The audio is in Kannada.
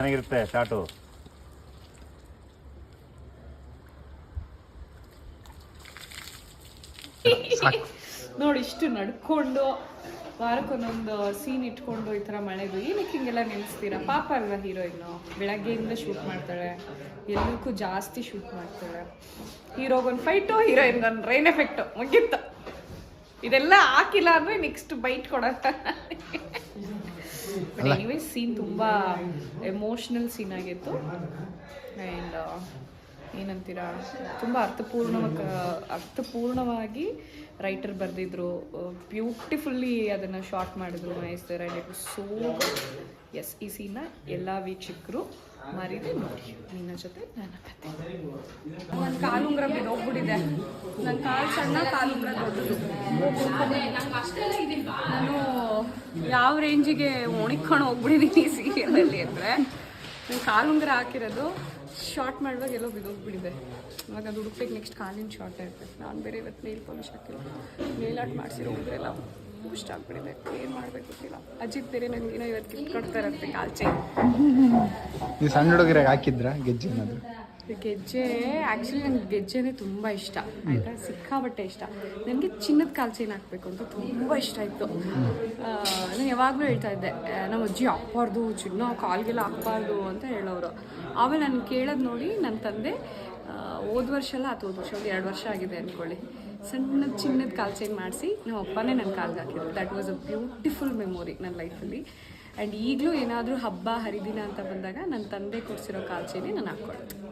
ಚೆನ್ನಾಗಿರುತ್ತೆ ಶಾಟು. ನೋಡಿ, ಇಷ್ಟು ನಡ್ಕೊಂಡು ವಾರಕ್ಕೊಂದೊಂದು ಸೀನ್ ಇಟ್ಕೊಂಡು ಈ ಥರ ಮಳೆದು ಏನಕ್ಕೆ ಹಿಂಗೆಲ್ಲ ನೆನೆಸ್ತೀರಾ? ಪಾಪ ಅಲ್ವಾ ಹೀರೋಯಿನ್ ಬೆಳಗ್ಗೆಯಿಂದ ಶೂಟ್ ಮಾಡ್ತಾಳೆ ಎಲ್ಲಕ್ಕೂ ಜಾಸ್ತಿ ಶೂಟ್ ಮಾಡ್ತಾಳೆ ಹೀರೋಗೊಂದು ಫೈಟು ಹೀರೋಯಿನ್ಗೊಂದು ರೈನ್ ಎಫೆಕ್ಟು ಮುಗೀತು. ಇದೆಲ್ಲ ಹಾಕಿಲ್ಲ ಅಂದ್ರೆ ನೆಕ್ಸ್ಟ್ ಬೈಟ್ ಎನಿವೇ ಸೀನ್ ತುಂಬಾ ಎಮೋಷನಲ್ ಸೀನ್ ಆಗಿತ್ತು. ಆ್ಯಂಡ್ ಏನಂತೀರಾ? ತುಂಬ ಅರ್ಥಪೂರ್ಣವಾಗಿ ಅರ್ಥಪೂರ್ಣವಾಗಿ ರೈಟರ್ ಬರೆದಿದ್ರು. ಬ್ಯೂಟಿಫುಲ್ಲಿ ಅದನ್ನು ಶಾರ್ಟ್ ಮಾಡಿದ್ರು Mahesh sir and it so yes ಈ ಸೀನ ಎಲ್ಲ ವೀಕ್ಷಕರು ಮರಿದೆ ನೋಡಿ. ನಿನ್ನ ಜೊತೆ ನನ್ನ ಕತೆ. ನನ್ನ ಕಾಲುಂಗ್ರ ಬಿದ್ದೋಗ್ಬಿಟ್ಟಿದೆ. ನನ್ನ ಕಾಲು ಸಣ್ಣ ಕಾಲುಂಗ್ರ ದೊಡ್ಡದು. ನಾನು ಯಾವ ರೇಂಜಿಗೆ ಒಣಕೊಂಡು ಹೋಗ್ಬಿಟ್ಟಿದ್ದೀನಿ ಸೀರಿಯಲಲ್ಲಿ ಅಂದರೆ. ಕಾಲು ಕಾಲುಂಗ್ರ ಹಾಕಿರೋದು ಶಾರ್ಟ್ ಮಾಡುವಾಗ ಎಲ್ಲೋ ಬಿದ್ದೋಗ್ಬಿಟ್ಟಿದೆ. ಇವಾಗ ಅದು ಹುಡುಕ್ಬೇಕು ನೆಕ್ಸ್ಟ್ ಕಾಲಿನ ಶಾರ್ಟ್ ಇರ್ತದೆ ನಾನು ಬೇರೆ ಇವತ್ತು ನೇಲ್ ಪಾಲಿಶ್ ಹಾಕಿಲ್ಲ. ನೇಲ್ ಆರ್ಟ್ ಮಾಡಿಸಿರೋ ಎಲ್ಲ ಇಷ್ಟ ಆಗಿಬಿಟ್ಟಿದೆ. ಏನು ಮಾಡಬೇಕು ಗೊತ್ತಿಲ್ಲ. ಅಜಿತ್ ಬೇರೆ ನನಗೇನೋ ಇವತ್ತು ಗಿಫ್ಟ್ ಕೊಡ್ತಾ ಇರುತ್ತೆ ಕಾಲ್ ಚೈನ್ ನೀವು ಸಣ್ಣ ಹುಡುಗರಿಗೆ ಹಾಕಿದ್ರ? ಗೆಜ್ಜೆ ಏನಾದ್ರು? ಗೆಜ್ಜೆ ಆ್ಯಕ್ಚುಲಿ ನನಗೆ ಗೆಜ್ಜೆನೇ ತುಂಬ ಇಷ್ಟ. ಆಯಿತಾ? ಸಿಕ್ಕಾಬಟ್ಟೆ ಇಷ್ಟ. ನನಗೆ ಚಿನ್ನದ ಕಾಲು ಚೈನ್ ಹಾಕಬೇಕು ಅಂತ ತುಂಬ ಇಷ್ಟ ಇತ್ತು. ನಾನು ಯಾವಾಗಲೂ ಹೇಳ್ತಾ ಇದ್ದೆ ನಮ್ಮ ಅಜ್ಜಿ ಹಾಕ್ಬಾರ್ದು ಚಿನ್ನ ಕಾಲ್ಗೆಲ್ಲ ಹಾಕ್ಬಾರ್ದು ಅಂತ ಹೇಳೋರು ಆಮೇಲೆ ನಾನು ಕೇಳೋದು ನೋಡಿ ನನ್ನ ತಂದೆ ಹೋದ ವರ್ಷ ಅಲ್ಲ, ಅಥವಾ ಹೋದ ವರ್ಷ ಒಂದು ಎರಡು ವರ್ಷ ಆಗಿದೆ ಅಂದ್ಕೊಳ್ಳಿ ಸಣ್ಣ ಚಿನ್ನದ ಕಾಲು ಚೈನ್ ಮಾಡಿಸಿ ನಮ್ಮ ಅಪ್ಪನೇ ನನ್ನ ಕಾಲ್ಗೆ ಹಾಕಿದ್ರು. That was a beautiful memory ನನ್ನ ಲೈಫಲ್ಲಿ. ಆ್ಯಂಡ್ ಈಗಲೂ ಏನಾದರೂ ಹಬ್ಬ, ಹರಿದಿನ ಅಂತ ಬಂದಾಗ ನನ್ನ ತಂದೆ ಕೊಡಿಸಿರೋ ಕಾಲು ಚೈನೇ ನಾನು ಹಾಕ್ಕೊಳ್ಳೋದು.